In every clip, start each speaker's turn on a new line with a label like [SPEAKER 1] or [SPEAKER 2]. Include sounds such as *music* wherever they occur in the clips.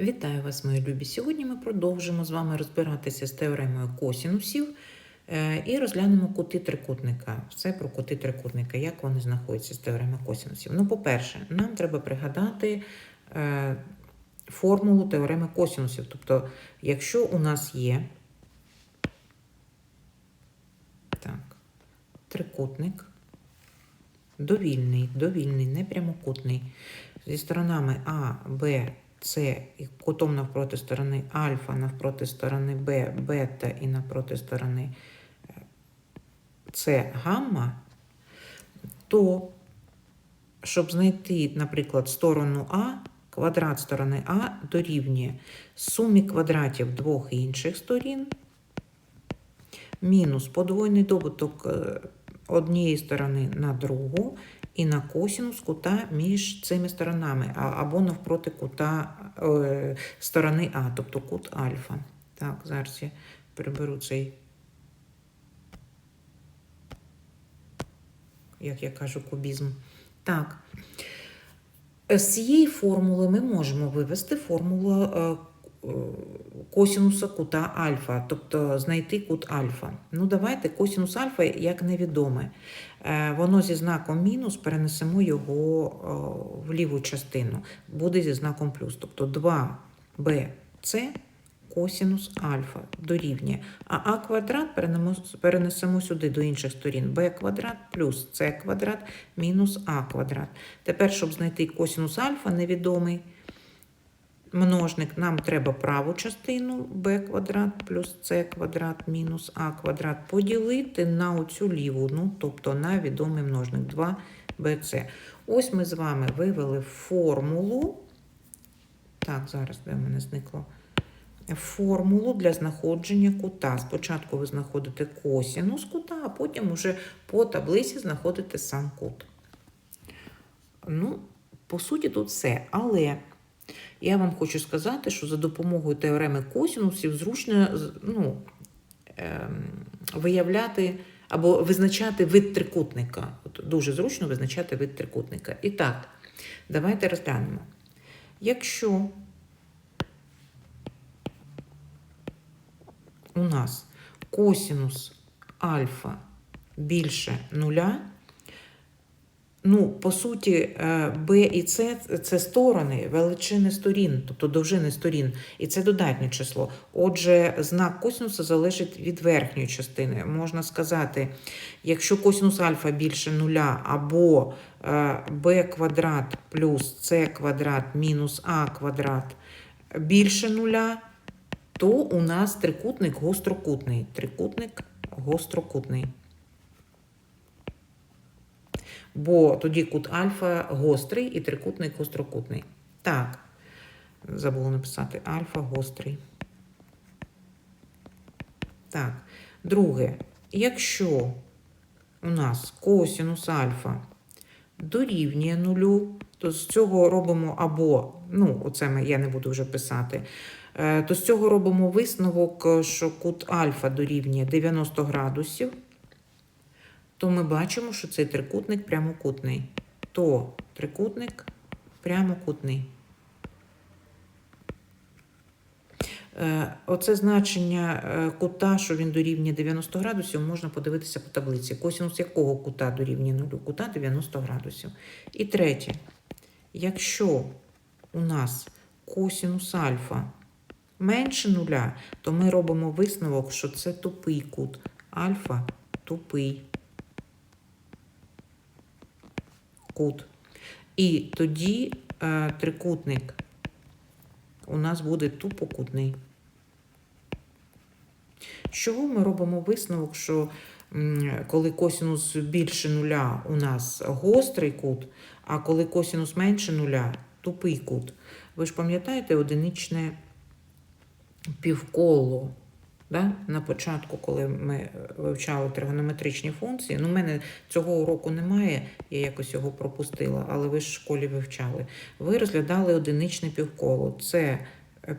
[SPEAKER 1] Вітаю вас, мої любі! Сьогодні ми продовжимо з вами розбиратися з теоремою косінусів е, і розглянемо кути трикутника. Все про кути трикутника, як вони знаходяться з теореми косінусів. Ну, по-перше, нам треба пригадати е, формулу теореми косінусів. Тобто, якщо у нас є так, трикутник, довільний, довільний, не прямокутний, зі сторонами А, Б, С і кутом навпроти сторони альфа, навпроти сторони Б, бета і навпроти сторони е, С гамма, то щоб знайти, наприклад, сторону А, квадрат сторони А дорівнює сумі квадратів двох інших сторін, мінус подвойний добуток е, однієї сторони на другу, і на косінус кута між цими сторонами, або навпроти кута е, сторони А, тобто кут альфа. Так, зараз я приберу цей, як я кажу, кубізм. Так. З цієї формули ми можемо вивести формулу е, косінуса кута альфа, тобто знайти кут альфа. Ну, давайте косінус альфа як невідоме. Е, Воно зі знаком мінус перенесемо його е, в ліву частину. Буде зі знаком плюс. Тобто 2bc косінус альфа дорівнює. А а квадрат перенесемо сюди до інших сторін. b квадрат плюс c квадрат мінус а квадрат. Тепер, щоб знайти косінус альфа невідомий множник, нам треба праву частину b квадрат плюс c квадрат мінус а квадрат поділити на оцю ліву, ну, тобто на відомий множник 2bc. Ось ми з вами вивели формулу. Так, зараз де в мене зникло. Формулу для знаходження кута. Спочатку ви знаходите косінус кута, а потім уже по таблиці знаходите сам кут. Ну, по суті, тут все. Але я вам хочу сказати, що за допомогою теореми косінусів зручно ну, ем, виявляти або визначати вид трикутника. От дуже зручно визначати вид трикутника. І так, давайте розглянемо. Якщо у нас косінус альфа більше нуля, Ну, по суті, е, Б і С це сторони, величини сторін, тобто довжини сторін, і це додатнє число. Отже, знак косинуса залежить від верхньої частини. Можна сказати, якщо косинус альфа більше нуля, або b квадрат плюс c квадрат мінус а квадрат більше нуля, то у нас трикутник гострокутний. Трикутник гострокутний. Бо тоді кут альфа гострий і трикутник гострокутний. Так, забула написати альфа гострий. Так, друге, якщо у нас косінус альфа дорівнює нулю, то з цього робимо або, ну, оце я не буду вже писати, е, то з цього робимо висновок, що кут альфа дорівнює 90 градусів то ми бачимо, що цей трикутник прямокутний. То трикутник прямокутний. Е, Оце значення е, кута, що він дорівнює 90 градусів, можна подивитися по таблиці. Косінус якого кута дорівнює нулю? Кута 90 градусів. І третє. Якщо у нас косінус альфа менше нуля, то ми робимо висновок, що це тупий кут. Альфа тупий. Кут. І тоді е, трикутник у нас буде тупокутний. З чого ми робимо висновок, що коли косінус більше нуля у нас гострий кут, а коли косінус менше нуля тупий кут. Ви ж пам'ятаєте одиничне півколо? Да? На початку, коли ми вивчали тригонометричні функції, ну, в мене цього уроку немає, я якось його пропустила, але ви ж в школі вивчали. Ви розглядали одиничне півколо. Це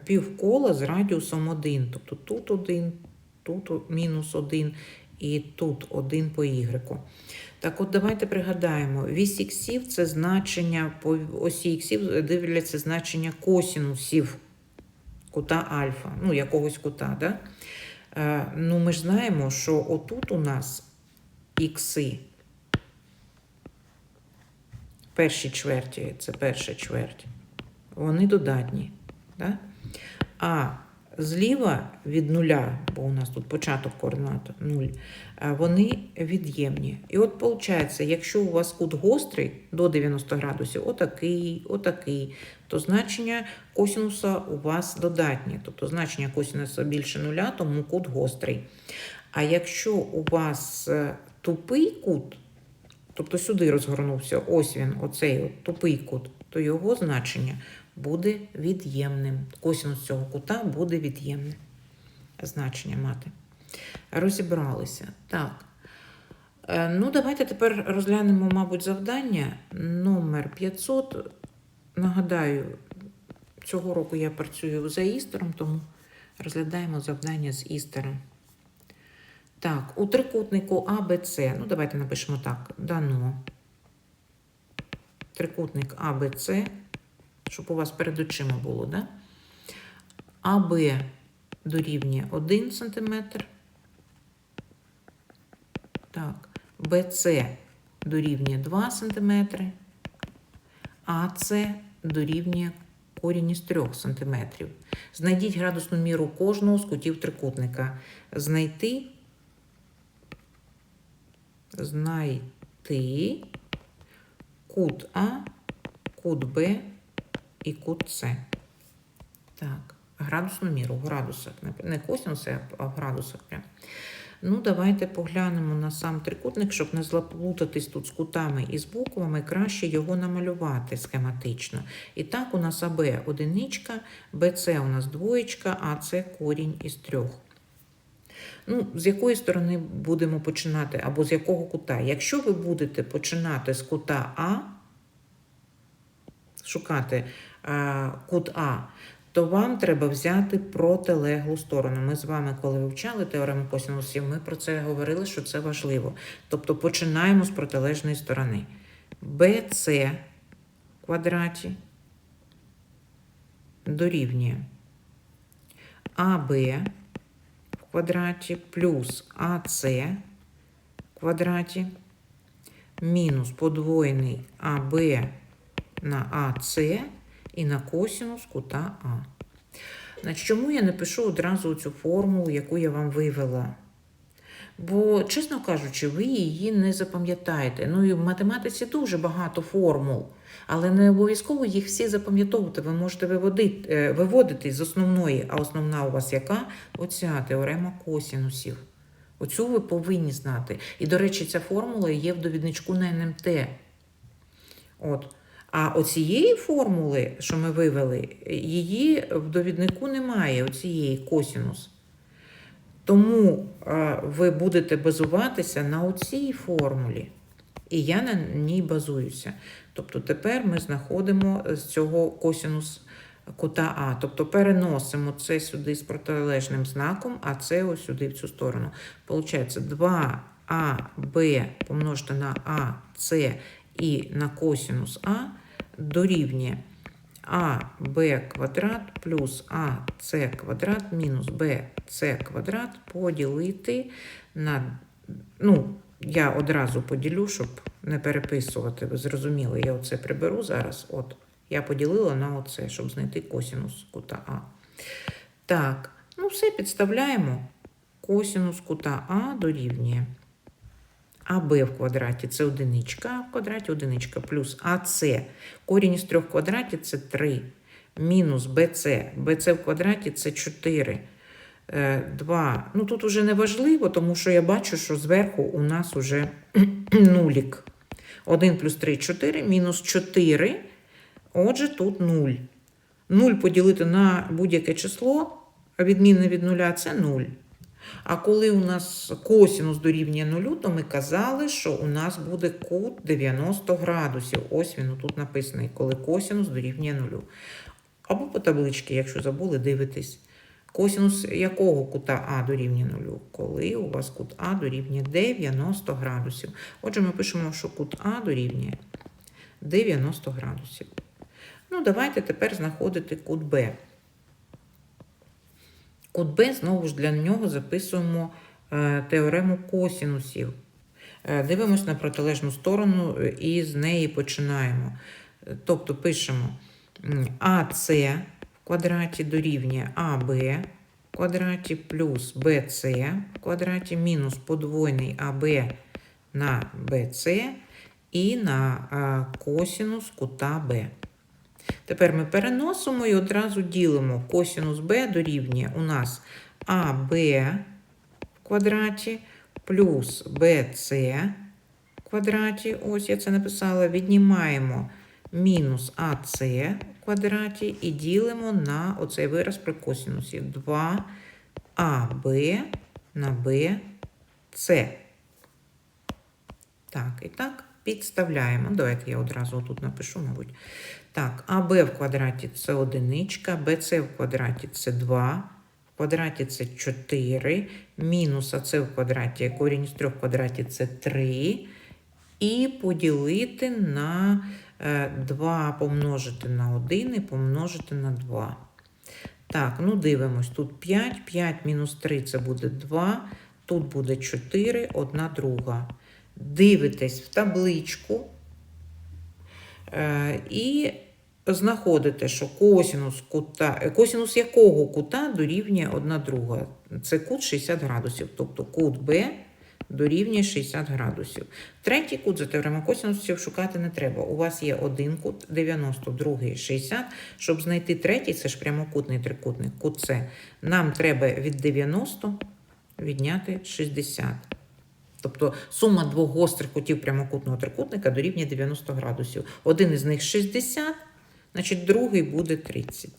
[SPEAKER 1] півкола з радіусом 1. Тобто тут 1, тут мінус 1 і тут 1 по y. Так от давайте пригадаємо, вісь іксів це значення по осі іксів дивляться значення косінусів. кута альфа, ну, якогось кута. Да? Е, ну, ми ж знаємо, що отут у нас ікси. Перші чверті, це перша чверть, вони додатні. Да? А зліва від нуля, бо у нас тут початок координат 0, вони від'ємні. І от виходить, якщо у вас кут гострий до 90 градусів, отакий, отакий, то значення косінуса у вас додатні. Тобто значення косінуса більше нуля, тому кут гострий. А якщо у вас е, тупий кут, тобто сюди розгорнувся, ось він, оцей от тупий кут, то його значення буде від'ємним. Косінус цього кута буде від'ємним. Значення мати. Розібралися. Так. Е, Ну, давайте тепер розглянемо, мабуть, завдання. Номер 500. Нагадаю, цього року я працюю за істером, тому розглядаємо завдання з істером. Так, у трикутнику АБЦ, ну давайте напишемо так, дано. Трикутник АБЦ, щоб у вас перед очима було, да? АБ дорівнює 1 см. Так, БЦ дорівнює 2 см, АЦ дорівнює корінь із 3 см. Знайдіть градусну міру кожного з кутів трикутника. Знайти знайти кут А, кут Б і кут С. Так, градусну міру в градусах. Не- косинуси, а в градусах. Прям. Ну, давайте поглянемо на сам трикутник, щоб не заплутатись тут з кутами і з буквами, краще його намалювати схематично. І так, у нас АБ одиничка, БЦ у нас двоєчка, а С корінь із трьох. Ну, з якої сторони будемо починати, або з якого кута? Якщо ви будете починати з кута А, шукати кут А, то вам треба взяти протилеглу сторону. Ми з вами, коли вивчали теорему косинусів, ми про це говорили, що це важливо. Тобто починаємо з протилежної сторони. BC квадраті дорівнює АБ в квадраті плюс АС в квадраті мінус подвоєний АБ на АС і на косінус кута А. Значить, чому я не пишу одразу цю формулу, яку я вам вивела? Бо, чесно кажучи, ви її не запам'ятаєте. Ну і в математиці дуже багато формул, але не обов'язково їх всі запам'ятовувати. Ви можете виводити, е, виводити з основної, а основна у вас яка? Оця теорема косінусів. Оцю ви повинні знати. І, до речі, ця формула є в довідничку на НМТ. От. А оцієї формули, що ми вивели, її в довіднику немає, оцієї косінус. Тому е, ви будете базуватися на оцій формулі. І я на ній базуюся. Тобто тепер ми знаходимо з цього косінус кута А. Тобто переносимо це сюди з протилежним знаком, а це ось сюди в цю сторону. Получається 2АБ помножити на АС і на косінус А дорівнює АБ квадрат плюс АС квадрат мінус БС квадрат поділити на. Ну, я одразу поділю, щоб не переписувати. Ви зрозуміли, я оце приберу зараз. От, я поділила на оце, щоб знайти косінус кута А. Так, ну все підставляємо. Косінус кута А дорівнює. АБ в квадраті це одиничка, а в квадраті одиничка плюс АС. Корінь із трьох квадратів це 3. Мінус БЦ. БЦ в квадраті це 4. 2. Ну тут уже не важливо, тому що я бачу, що зверху у нас уже *clears throat* нулік. 1 плюс 3 4, мінус 4. Отже, тут 0. 0 поділити на будь-яке число, відмінне від нуля це 0. А коли у нас косінус дорівнює нулю, то ми казали, що у нас буде кут 90 градусів. Ось він тут написаний, коли косінус дорівнює нулю. Або по табличці, якщо забули, дивитись. Косінус якого кута А дорівнює нулю? Коли у вас кут А дорівнює 90 градусів. Отже, ми пишемо, що кут А дорівнює 90 градусів. Ну, давайте тепер знаходити кут Б. Кут Б, знову ж для нього записуємо е, теорему косінусів. Е, Дивимось на протилежну сторону е, і з неї починаємо. Тобто пишемо АС в квадраті дорівнює АБ в квадраті плюс БС в квадраті мінус подвойний АБ на БС і на косінус кута Б. Тепер ми переносимо і одразу ділимо косінус Б дорівнює у нас АБ в квадраті плюс БС в квадраті. Ось я це написала. Віднімаємо мінус АС в квадраті і ділимо на оцей вираз при косінусі 2АБ на БС. Так, і так підставляємо. Давайте я одразу тут напишу, мабуть. Так, АБ в квадраті це одиничка, БЦ в квадраті це 2, в квадраті це 4, мінус АЦ в квадраті, корінь з 3 в квадраті це 3. І поділити на 2 помножити на 1 і помножити на 2. Так, ну дивимось. Тут 5, 5 мінус 3 це буде 2, тут буде 4, 1 друга. Дивитесь в табличку е, і знаходите, що косінус, кута, е, косінус якого кута дорівнює 1 друга. Це кут 60 градусів, тобто кут Б дорівнює 60 градусів. Третій кут за теоремою косінусів шукати не треба. У вас є один кут 90, другий 60. Щоб знайти третій, це ж прямокутний трикутник, кут С, нам треба від 90 відняти 60. Тобто сума двох гострих кутів прямокутного трикутника дорівнює 90 градусів. Один із них 60, значить другий буде 30.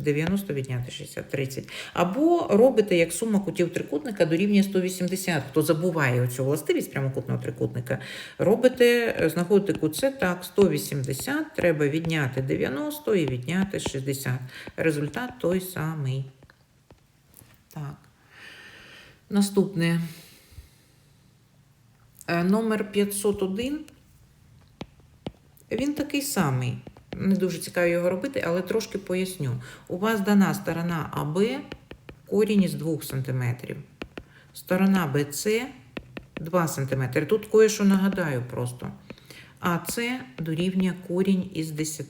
[SPEAKER 1] 90 відняти 60, 30. Або робите, як сума кутів трикутника дорівнює 180. Хто забуває оцю властивість прямокутного трикутника, робите, е, знаходите кут С, так, 180, треба відняти 90 і відняти 60. Результат той самий. Так. Наступне. Е, Номер 501. Він такий самий. Не дуже цікаво його робити, але трошки поясню. У вас дана сторона АБ корінь із 2 см. Сторона БЦ 2 см. Тут кое-що нагадаю просто. АЦ дорівнює корінь із 10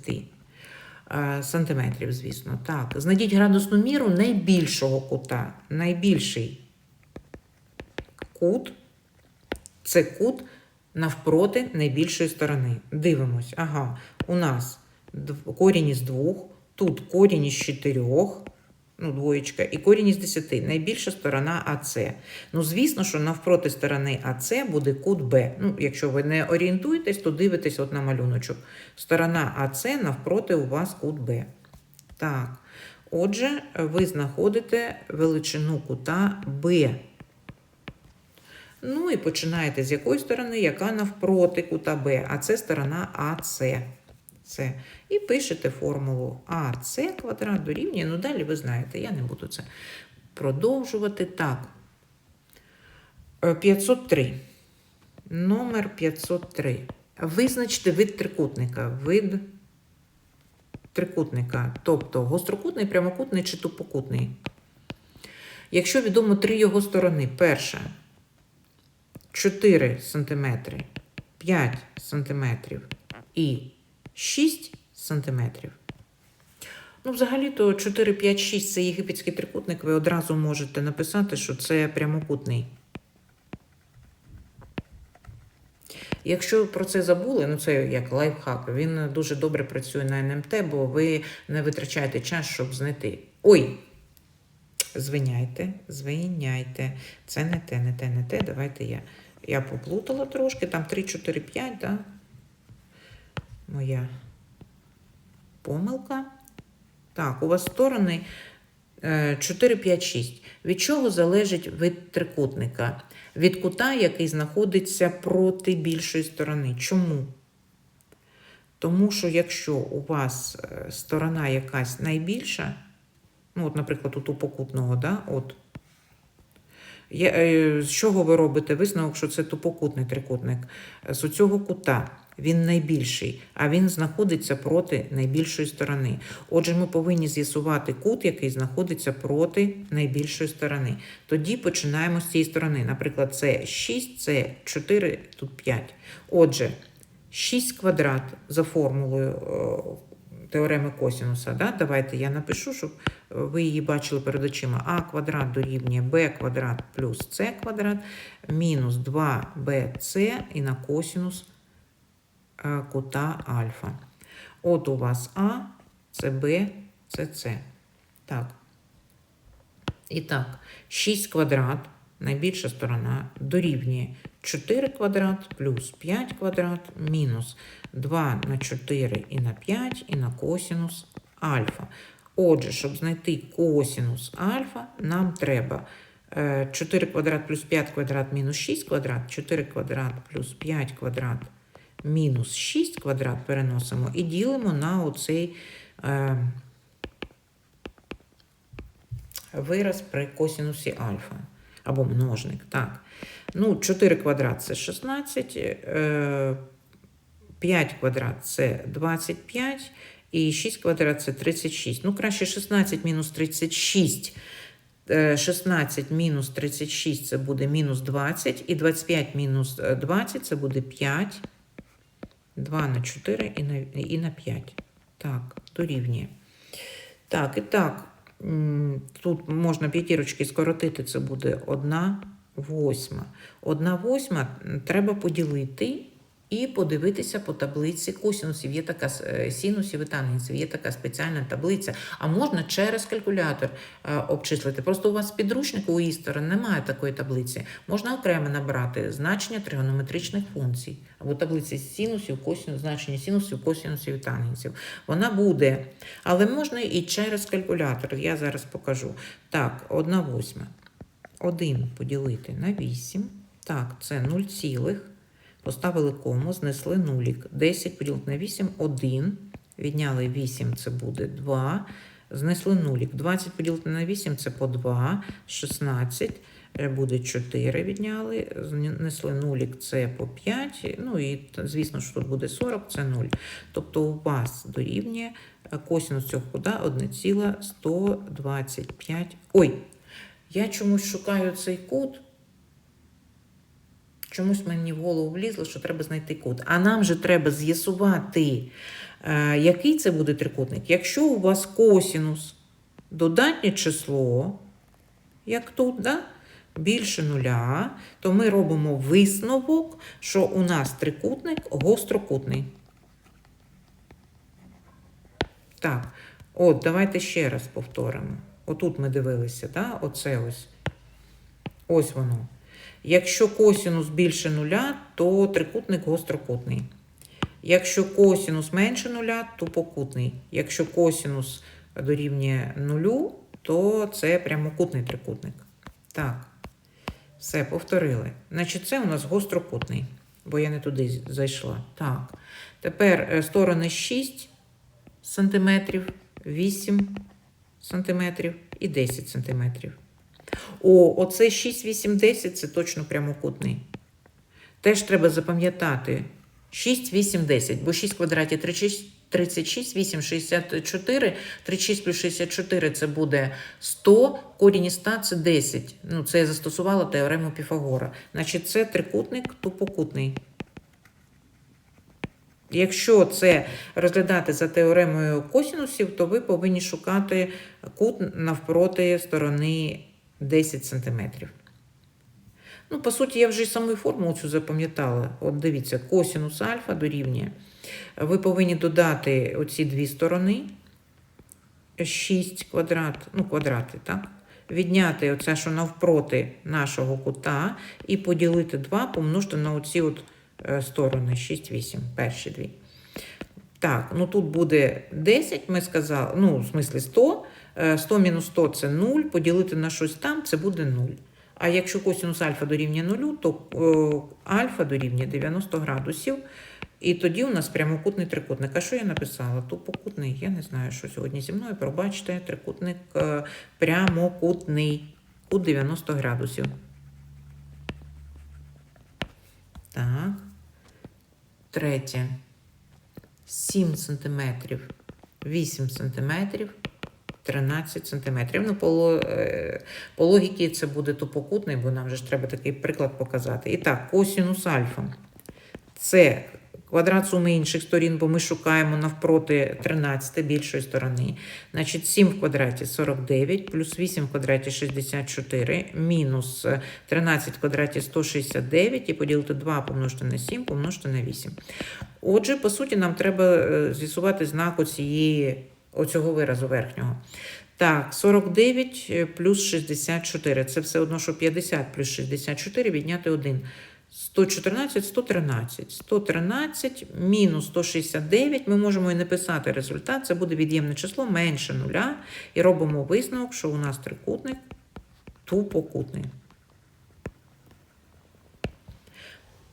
[SPEAKER 1] е, сантиметрів, звісно. Так, знайдіть градусну міру найбільшого кута. Найбільший кут це кут навпроти найбільшої сторони. Дивимось. Ага, у нас корінь із двох, тут корінь із чотирьох, ну, двоєчка, і корінь із десяти. Найбільша сторона АЦ. Ну, звісно, що навпроти сторони АЦ буде кут Б. Ну, якщо ви не орієнтуєтесь, то дивитесь от на малюночок. Сторона АЦ навпроти у вас кут Б. Так. Отже, ви знаходите величину кута Б. Ну і починаєте з якої сторони, яка навпроти кута Б, а це сторона АС. Це. І пишете формулу АС квадрат дорівнює. Ну далі ви знаєте, я не буду це продовжувати. Так. Е, 503. Номер 503. Визначте вид трикутника. Вид трикутника. Тобто гострокутний, прямокутний чи тупокутний. Якщо відомо три його сторони, перша 4 см, 5 см і 6 см. Ну, взагалі-то 4, 5, 6 це єгипетський трикутник. Ви одразу можете написати, що це прямокутний. Якщо про це забули, ну це як лайфхак, він дуже добре працює на НМТ, бо ви не витрачаєте час, щоб знайти. Ой! Звиняйте, звиняйте. Це не те, не те, не те. Давайте я. Я поплутала трошки, там 3, 4, 5, да? Моя помилка. Так, у вас сторони е, 4, 5, 6. Від чого залежить вид трикутника? Від кута, який знаходиться проти більшої сторони. Чому? Тому що якщо у вас е, сторона якась найбільша, ну, от, наприклад, у тупокутного, да, от, з чого ви робите висновок, що це тупокутний трикутник? З цього кута. він найбільший, а він знаходиться проти найбільшої сторони. Отже, ми повинні з'ясувати кут, який знаходиться проти найбільшої сторони. Тоді починаємо з цієї сторони. Наприклад, це 6, це 4, тут 5. Отже, 6 квадрат за формулою е, теореми косінуса. Да? Давайте я напишу, щоб ви її бачили перед очима. А квадрат дорівнює b квадрат плюс c квадрат мінус 2bc і на косінус е, кута альфа. От у вас А, це Б, це С. Так. І так, 6 квадрат, найбільша сторона, дорівнює 4 квадрат плюс 5 квадрат мінус 2 на 4 і на 5 і на косінус альфа. Отже, щоб знайти косінус альфа, нам треба е, 4 квадрат плюс 5 квадрат мінус 6 квадрат, 4 квадрат плюс 5 квадрат мінус 6 квадрат переносимо і ділимо на оцей е, вираз при косінусі альфа. Або множник. Так. Ну, 4 квадрат це 16, е, 5 квадрат це 25, і 6 квадрат це 36. Ну, краще 16 мінус 36. Е, 16 мінус 36 це буде мінус 20, і 25 мінус е, 20 це буде 5. 2 на 4 і на, і на 5. Так, дорівнює. Так, і так, тут можна п'ятірочки скоротити, це буде 1 восьма. 1 восьма треба поділити і подивитися по таблиці косінусів. Є така е, синусів і тангенсів, є така спеціальна таблиця. А можна через калькулятор е, обчислити. Просто у вас в підручнику у істора немає такої таблиці. Можна окремо набрати значення тригонометричних функцій або таблиці синусів, косінусів, значення синусів, косінусів і тангенсів. Вона буде, але можна і через калькулятор. Я зараз покажу. Так, 1 восьма. 1 поділити на 8. Так, це 0 цілих. Поставили кому, знесли нулік. 10 поділити на 8 – 1. Відняли 8, це буде 2. Знесли нулік. 20 поділити на 8 це по 2. 16 е, буде 4 відняли. Знесли нулік, це по 5. Ну і звісно, що тут буде 40, це 0. Тобто у вас дорівнює косинус цього куда 1,125. Ой, я чомусь шукаю цей кут. Чомусь мені в голову влізло, що треба знайти кут. А нам же треба з'ясувати, е, який це буде трикутник. Якщо у вас косінус додатнє число, як тут, да? більше нуля, то ми робимо висновок, що у нас трикутник гострокутний. Так, от, давайте ще раз повторимо. Отут ми дивилися, да? оце ось. Ось воно. Якщо косінус більше нуля, то трикутник гострокутний. Якщо косінус менше нуля, то покутний. Якщо косінус дорівнює нулю, то це прямокутний трикутник. Так, все, повторили. Значить, це у нас гострокутний, бо я не туди зайшла. Так. Тепер е, сторони 6 сантиметрів, 8 сантиметрів і 10 сантиметрів. О, оце 6, 8, 10 це точно прямокутний. Теж треба запам'ятати 6, 8, 10, бо 6 квадратів 36, 36, 8, 64, 36 плюс 64 це буде 100, корінь із 100 це 10. Ну, це я застосувала теорему Піфагора. Значить, це трикутник тупокутний. Якщо це розглядати за теоремою косінусів, то ви повинні шукати кут навпроти сторони 10 см. Ну, по суті, я вже й саму формулу цю запам'ятала. От дивіться, косінус альфа дорівнює. Ви повинні додати оці дві сторони. 6 квадрат, ну, квадрати, так? Відняти оце, що навпроти нашого кута, і поділити 2, помножити на оці от сторони 6, 8, перші дві. Так, ну тут буде 10, ми сказали, ну, в смислі 100. Е, 100 мінус 100 це 0, поділити на щось там, це буде 0. А якщо косинус альфа дорівнює 0, то е, альфа дорівнює 90 градусів. І тоді у нас прямокутний трикутник. А що я написала? Тупокутний, я не знаю, що сьогодні зі мною. Пробачте, трикутник е, прямокутний. Кут 90 градусів. Так. Третє, 7 см, 8 см, 13 см. Ну, по, е, по логіці це буде тупокутний, бо нам же ж треба такий приклад показати. І так, косінус альфа. Це квадрат суми інших сторін, бо ми шукаємо навпроти 13 більшої сторони. Значить, 7 в квадраті 49, плюс 8 в квадраті 64, мінус е, 13 в квадраті 169 і поділити 2 помножити на 7, помножити на 8. Отже, по суті, нам треба е, з'ясувати знак оцієї, оцього виразу верхнього. Так, 49 е, плюс 64. Це все одно, що 50 плюс 64 відняти 1. 114, 113. 113 мінус 169. Ми можемо і написати результат. Це буде від'ємне число менше нуля. І робимо висновок, що у нас трикутник тупокутний.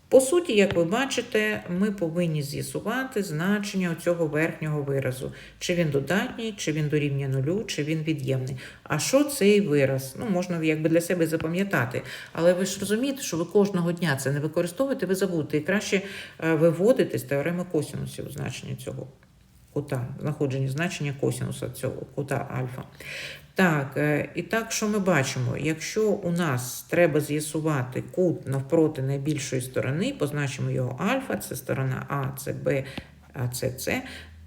[SPEAKER 1] По суті, як ви бачите, ми повинні з'ясувати значення цього верхнього виразу. Чи він додатній, чи він дорівнює нулю, чи він від'ємний. А що цей вираз? Ну, можна якби для себе запам'ятати. Але ви ж розумієте, що ви кожного дня це не використовуєте, ви забудете. І краще е, виводити з теореми косінусів значення цього кута, знаходження значення косінуса цього кута альфа. Так, е, і так, що ми бачимо? Якщо у нас треба з'ясувати кут навпроти найбільшої сторони, позначимо його альфа, це сторона А, це Б, а це С,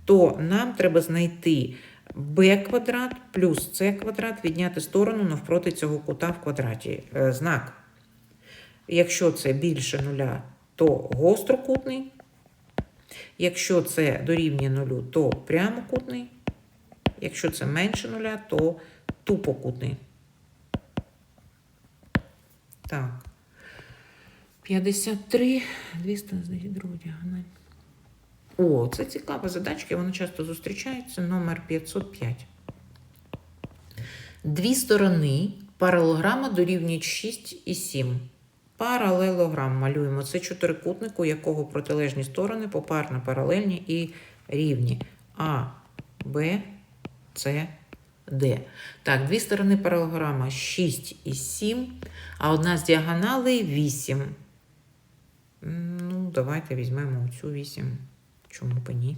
[SPEAKER 1] то нам треба знайти b квадрат плюс c квадрат, відняти сторону навпроти цього кута в квадраті. Е, Знак. Якщо це більше нуля, то гострокутний. Якщо це дорівнює нулю, то прямокутний. Якщо це менше нуля, то тупокутний. Так. 53, 202 діагональ. О, це цікава задачка, вона часто зустрічається. Номер 505. Дві сторони паралелограма дорівнюють 6 і 7. Паралелограм малюємо. Це чотирикутник, у якого протилежні сторони попарно паралельні і рівні. А, Б, С, Д. Так, дві сторони паралелограма 6 і 7, а одна з діагоналей 8. Ну, давайте візьмемо цю 8. Чому б ні?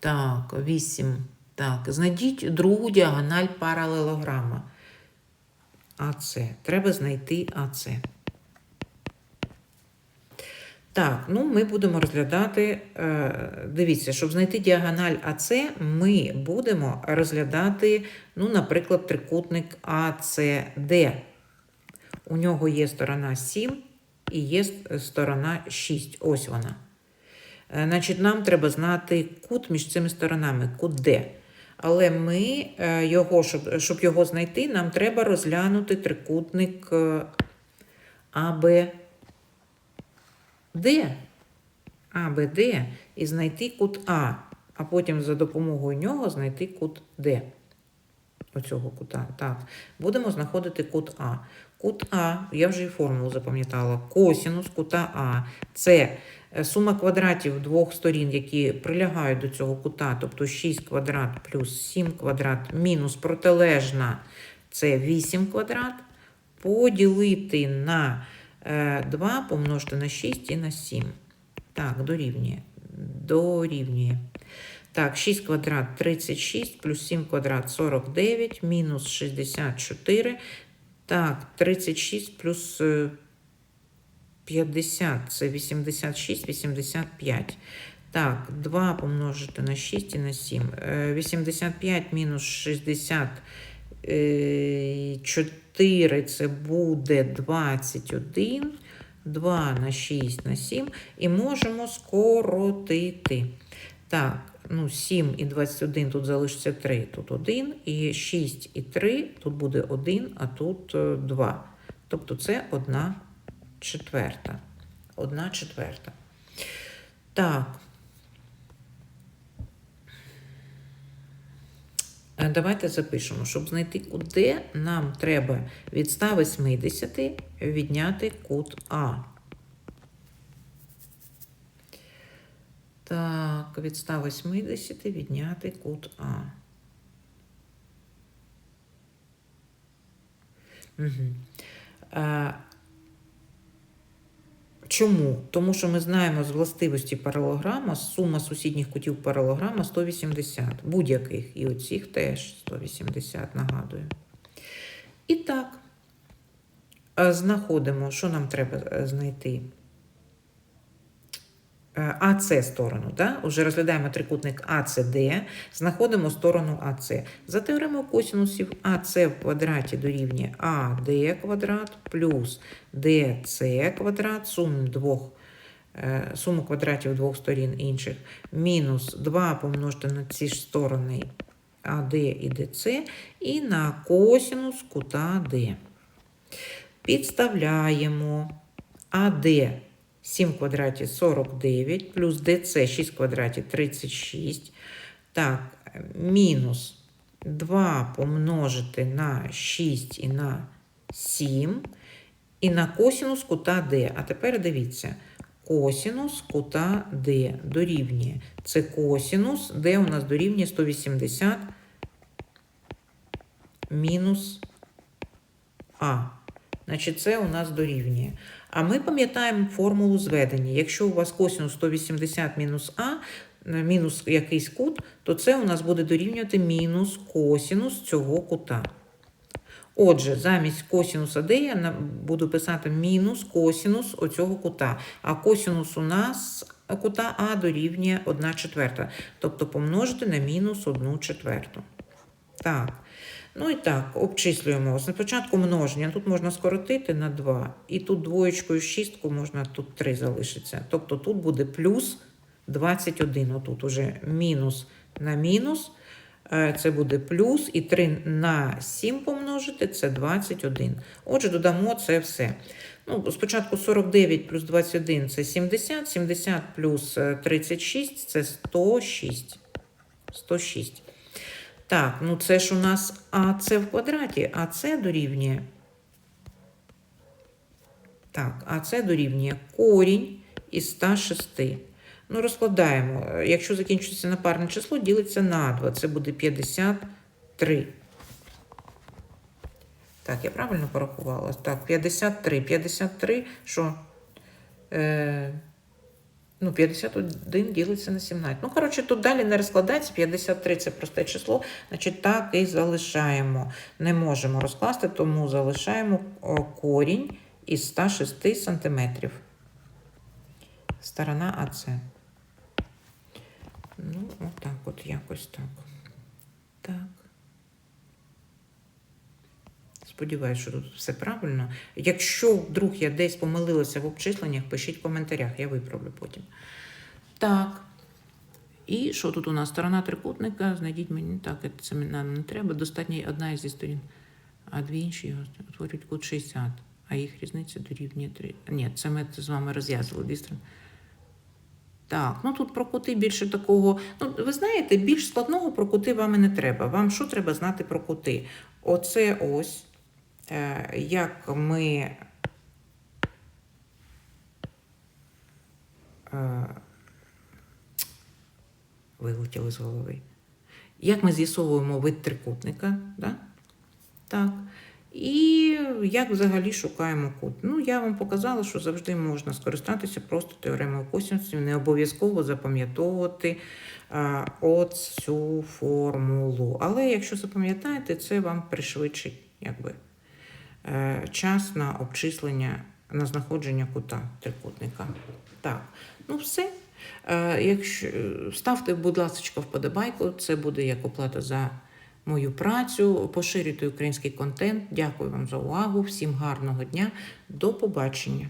[SPEAKER 1] Так, 8. Так, знайдіть другу діагональ паралелограма. АЦ. Треба знайти АЦ. Так, ну ми будемо розглядати. е, Дивіться, щоб знайти діагональ АЦ, ми будемо розглядати, ну, наприклад, трикутник АЦД. У нього є сторона 7 і є сторона 6. Ось вона. Е, Значить, нам треба знати кут між цими сторонами, кут Д. Але ми е, його, щоб, щоб його знайти, нам треба розглянути трикутник е, АБД. АБД і знайти кут А, а потім за допомогою нього знайти кут Д. Оцього кута. Так. Будемо знаходити кут А. Кут А, я вже і формулу запам'ятала. Косінус кута А. Це е, сума квадратів двох сторін, які прилягають до цього кута, тобто 6 квадрат плюс 7 квадрат мінус протилежна це 8 квадрат. Поділити на 2 помножити на 6 і на 7. Так, дорівнює. Дорівнює. Так, 6 квадрат 36, плюс 7 квадрат 49, мінус 64. Так, 36 плюс е, 50, це 86, 85. Так, 2 помножити на 6 і на 7. Е, 85 мінус 64 це буде 21. 2 на 6 на 7. І можемо скоротити. Так, ну 7 і 21 тут залишиться 3, тут 1. І 6 і 3, тут буде 1, а тут 2. Тобто це 1 четверта. 1 четверта. Так. Давайте запишемо, щоб знайти кут Д, нам треба від 180 відняти кут А. Так, від 180 відняти кут А. Угу. Чому? Тому що ми знаємо з властивості паралограма, сума сусідніх кутів паралограма 180. Будь-яких. І оцих теж 180, нагадую. І так, е, знаходимо, що нам треба е, знайти. Е, АЦ сторону, да? Уже розглядаємо трикутник АЦД, знаходимо сторону АЦ. За теоремою косінусів АЦ в квадраті дорівнює АД квадрат плюс ДЦ квадрат, суму двох е, суму квадратів двох сторін інших, мінус 2 помножити на ці ж сторони АД і ДЦ, і на косінус кута Д. Підставляємо АД 7 в квадраті 49, плюс ДЦ 6 в квадраті 36. Так, мінус 2 помножити на 6 і на 7, і на косінус кута Д. А тепер дивіться, косінус кута Д дорівнює. Це косінус, Д у нас дорівнює 180 мінус А. Значить, це у нас дорівнює. А ми пам'ятаємо формулу зведення. Якщо у вас косинус 180 мінус А, е, мінус якийсь кут, то це у нас буде дорівнювати мінус косинус цього кута. Отже, замість косінуса D я буду писати мінус косінус оцього кута. А косінус у нас кута А дорівнює 1 четверта. Тобто помножити на мінус 1 четверту. Так. Ну і так, обчислюємо. Спочатку множення. Тут можна скоротити на 2. І тут двоєчкою шістку можна, тут 3 залишиться. Тобто тут буде плюс 21. Отут уже мінус на мінус. Е, Це буде плюс. І 3 на 7 помножити це 21. Отже, додамо це все. Ну, спочатку 49 плюс 21 це 70. 70 плюс е, 36 це 106. 106. Так, ну це ж у нас АЦ в квадраті, а це дорівнює. Так, а це дорівнює корінь із 106. Ну, розкладаємо. Якщо закінчується на парне число, ділиться на 2. Це буде 53. Так, я правильно порахувала? Так, 53. 53, що? Е, Ну, 51 ділиться на 17. Ну, коротше, тут далі не розкладається. 53 це просте число, значить так і залишаємо. Не можемо розкласти, тому залишаємо корінь із 106 сантиметрів. Сторона АЦ. Ну, отак от якось так. Так. Сподіваюсь, що тут все правильно. Якщо вдруг я десь помилилася в обчисленнях, пишіть в коментарях, я виправлю потім. Так. І що тут у нас? Сторона трикутника. Знайдіть мені так, це нам не треба. Достатньо одна із сторін, а дві інші утворюють кут 60, а їх різниця дорівнює 3. Ні, це ми з вами розв'язували дві сторони. Так, ну тут про кути більше такого. Ну, ви знаєте, більш складного про кути вам і не треба. Вам що треба знати про кути? Оце ось, як ми. Е, вилетіли з голови. Як ми з'ясовуємо вид трикутника, да? так. І як взагалі шукаємо кут. Ну, я вам показала, що завжди можна скористатися просто теоремою косінусів, не обов'язково запам'ятовувати а, от цю формулу. Але якщо запам'ятаєте, це вам пришвидшить якби, е, час на обчислення, на знаходження кута трикутника. Так, ну все. Е, Якщо ставте, будь ласка, вподобайку, це буде як оплата за мою працю. Поширюйте український контент. Дякую вам за увагу. Всім гарного дня. До побачення.